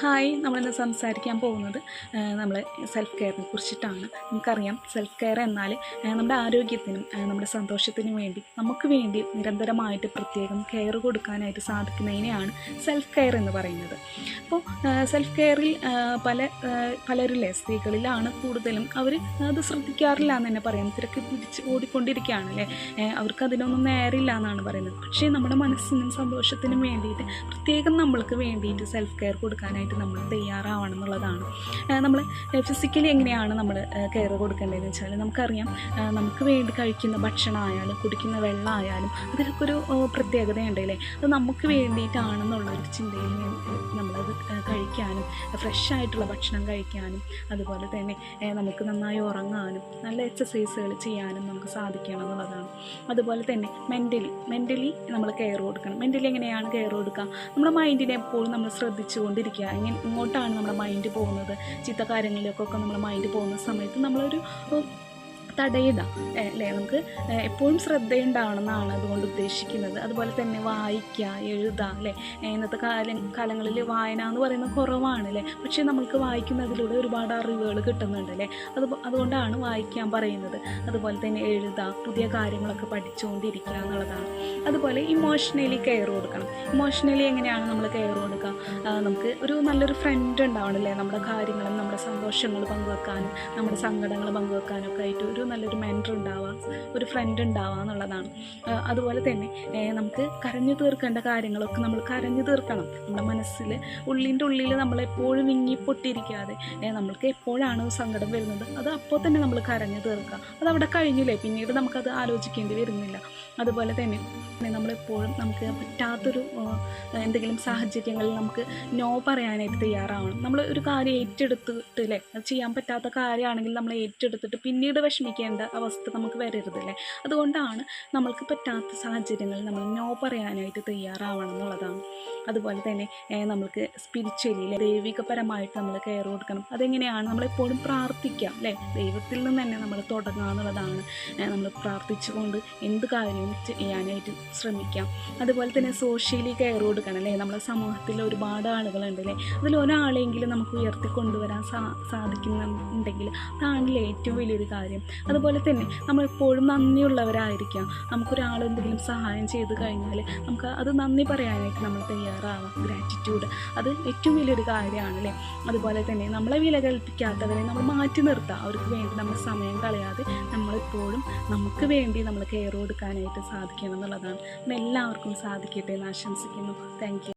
Hi നമ്മളിന്ന് സംസാരിക്കാൻ പോകുന്നത് നമ്മൾ സെൽഫ് കെയറിനെ കുറിച്ചിട്ടാണ്. നമുക്കറിയാം സെൽഫ് കെയർ എന്നാൽ നമ്മുടെ ആരോഗ്യത്തിനും നമ്മുടെ സന്തോഷത്തിനും വേണ്ടി നമുക്ക് വേണ്ടി നിരന്തരമായിട്ട് പ്രത്യേകം കെയർ കൊടുക്കാനായിട്ട് സാധിക്കുന്നതിനെയാണ് സെൽഫ് കെയർ എന്ന് പറയുന്നത്. അപ്പോൾ സെൽഫ് കെയറിൽ പല പലരിലെ സ്ത്രീകളിലാണ് കൂടുതലും അവർ അത് ശ്രദ്ധിക്കാറില്ല എന്ന് തന്നെ പറയാം. തിരക്ക് പിടിച്ച് ഓടിക്കൊണ്ടിരിക്കുകയാണ് അല്ലേ? അവർക്ക് അതിനൊന്നും നേരില്ല എന്നാണ് പറയുന്നത്. പക്ഷേ നമ്മുടെ മനസ്സിനും സന്തോഷത്തിനും വേണ്ടിയിട്ട് പ്രത്യേകം നമ്മൾക്ക് വേണ്ടിയിട്ട് സെൽഫ് കെയർ കൊടുക്കാനായിട്ട് നമ്മൾ തയ്യാറാവണം എന്നുള്ളതാണ് നമ്മൾ ഫിസിക്കലി എങ്ങനെയാണ് നമ്മൾ കെയർ കൊടുക്കേണ്ടതെന്ന് വെച്ചാൽ നമുക്കറിയാം നമുക്ക് വേണ്ടി കഴിക്കുന്ന ഭക്ഷണമായാലും കുടിക്കുന്ന വെള്ളമായാലും അതിലൊക്കെ ഒരു പ്രത്യേകതയുണ്ടല്ലേ അത് നമുക്ക് വേണ്ടിയിട്ടാണെന്നുള്ള ഒരു ചിന്തയിൽ ആ, കഴിക്കാനും ഫ്രഷ് ആയിട്ടുള്ള ഭക്ഷണം കഴിക്കാനും അതുപോലെ തന്നെ നമുക്ക് നന്നായി ഉറങ്ങാനും നല്ല എക്സസൈസുകൾ ചെയ്യാനും നമുക്ക് സാധിക്കണം എന്നുള്ളതാണ് അതുപോലെ തന്നെ മെന്റലി മെന്റലി നമ്മൾ കെയർ കൊടുക്കണം. മെന്റലി എങ്ങനെയാണ് കെയർ കൊടുക്കുക? നമ്മുടെ മൈൻഡിനെ എപ്പോഴും നമ്മൾ ശ്രദ്ധിച്ചുകൊണ്ടിരിക്കുക. ഇങ്ങനെ ഇങ്ങോട്ടാണ് നമ്മുടെ മൈൻഡ് പോകുന്നത്. ചീത്ത കാര്യങ്ങളിലേക്കൊക്കെ നമ്മുടെ മൈൻഡ് പോകുന്ന സമയത്ത് നമ്മളൊരു തടയുക. അല്ലേ? നമുക്ക് എപ്പോഴും ശ്രദ്ധയുണ്ടാവണമെന്നാണ് അതുകൊണ്ട് ഉദ്ദേശിക്കുന്നത്. അതുപോലെ തന്നെ വായിക്കുക എഴുതുക അല്ലേ? ഇന്നത്തെ കാല കാലങ്ങളിൽ വായന എന്ന് പറയുന്നത് കുറവാണ് അല്ലേ? പക്ഷേ നമുക്ക് വായിക്കുന്നതിലൂടെ ഒരുപാട് അറിവുകൾ കിട്ടുന്നുണ്ട് അല്ലേ? അത് അതുകൊണ്ടാണ് വായിക്കാൻ പറയുന്നത്. അതുപോലെ തന്നെ എഴുതുക പുതിയ കാര്യങ്ങളൊക്കെ പഠിച്ചുകൊണ്ടിരിക്കുക എന്നുള്ളതാണ്. അതുപോലെ ഇമോഷണലി കെയർ കൊടുക്കണം. ഇമോഷണലി എങ്ങനെയാണ് നമ്മൾ കെയർ കൊടുക്കുക? നമുക്ക് ഒരു നല്ലൊരു ഫ്രണ്ട് ഉണ്ടാവണം അല്ലേ? നമ്മുടെ കാര്യങ്ങളും നമ്മുടെ സന്തോഷങ്ങൾ പങ്കുവെക്കാനും നമ്മുടെ സങ്കടങ്ങൾ പങ്കുവെക്കാനും ഒക്കെ ആയിട്ട് ഒരു നല്ലൊരു മെന്റർ ഉണ്ടാവാം ഒരു ഫ്രണ്ട് ഉണ്ടാവുക എന്നുള്ളതാണ്. അതുപോലെ തന്നെ നമുക്ക് കരഞ്ഞു തീർക്കേണ്ട കാര്യങ്ങളൊക്കെ നമ്മൾ കരഞ്ഞു തീർക്കണം. നമ്മുടെ മനസ്സിൽ ഉള്ളിന്റെ ഉള്ളിൽ നമ്മളെപ്പോഴും വിങ്ങിപ്പൊട്ടിയിരിക്കാതെ നമ്മൾക്ക് എപ്പോഴാണ് സങ്കടം വരുന്നത് അത് അപ്പോൾ തന്നെ നമ്മൾ കരഞ്ഞു തീർക്കുക. അത് അവിടെ കഴിഞ്ഞില്ലേ? പിന്നീട് നമുക്കത് ആലോചിക്കേണ്ടി വരുന്നില്ല. അതുപോലെ തന്നെ നമ്മളെപ്പോഴും നമുക്ക് പറ്റാത്തൊരു എന്തെങ്കിലും സാഹചര്യങ്ങളിൽ നമുക്ക് നോ പറയാനായിട്ട് തയ്യാറാവണം. നമ്മൾ ഒരു കാര്യം ഏറ്റെടുത്തിട്ട് അല്ലേ അത് ചെയ്യാൻ പറ്റാത്ത കാര്യമാണെങ്കിൽ നമ്മൾ ഏറ്റെടുത്തിട്ട് പിന്നീട് വിഷമിക്കേണ്ട അവസ്ഥ നമുക്ക് വരരുത് അല്ലേ അതുകൊണ്ടാണ് നമ്മൾക്ക് പറ്റാത്ത സാഹചര്യങ്ങളിൽ നമ്മൾ നോ പറയാനായിട്ട് തയ്യാറാവണം എന്നുള്ളതാണ്. അതുപോലെ തന്നെ നമുക്ക് സ്പിരിച്വലി ദൈവികപരമായിട്ട് നമ്മൾ കെയർ കൊടുക്കണം. അതെങ്ങനെയാണ്? നമ്മളെപ്പോഴും പ്രാർത്ഥിക്കാം അല്ലേ? ദൈവത്തിൽ നിന്ന് തന്നെ നമ്മൾ തുടങ്ങുക എന്നുള്ളതാണ്. നമ്മൾ പ്രാർത്ഥിച്ചുകൊണ്ട് എന്ത് കാര്യവും ചെയ്യാനായിട്ട് ശ്രമിക്കാം. അതുപോലെ തന്നെ സോഷ്യലി കെയർ കൊടുക്കണം അല്ലേ? നമ്മളെ സമൂഹത്തിൽ ഒരുപാട് ആളുകളുണ്ട് അല്ലേ അതിൽ ഒരാളെങ്കിലും നമുക്ക് ഉയർത്തി കൊണ്ടുവരാൻ സാ സാധിക്കുന്നുണ്ടെങ്കിൽ അതാണല്ലേ ഏറ്റവും വലിയൊരു കാര്യം. അതുപോലെ തന്നെ നമ്മൾ എപ്പോഴും നന്ദിയുള്ളവരായിരിക്കാം. നമുക്കൊരാൾ എന്തെങ്കിലും സഹായം ചെയ്ത് കഴിഞ്ഞാൽ നമുക്ക് അത് നന്ദി പറയാനായിട്ട് നമ്മൾ തയ്യാറാവാം. ഗ്രാറ്റിറ്റ്യൂഡ് അത് ഏറ്റവും വലിയൊരു കാര്യമാണ് അല്ലേ അതുപോലെ തന്നെ നമ്മളെ വില കൽപ്പിക്കാത്തവരെ നമ്മൾ മാറ്റി നിർത്താം. അവർക്ക് വേണ്ടി നമ്മൾ സമയം കളയാതെ നമ്മളെപ്പോഴും നമുക്ക് വേണ്ടി നമ്മൾ കെയർ കൊടുക്കാനായിട്ട് സാധിക്കണം എന്നുള്ളതാണ്. എല്ലാവർക്കും സാധിക്കട്ടെ എന്ന് ആശംസിക്കുന്നു. താങ്ക്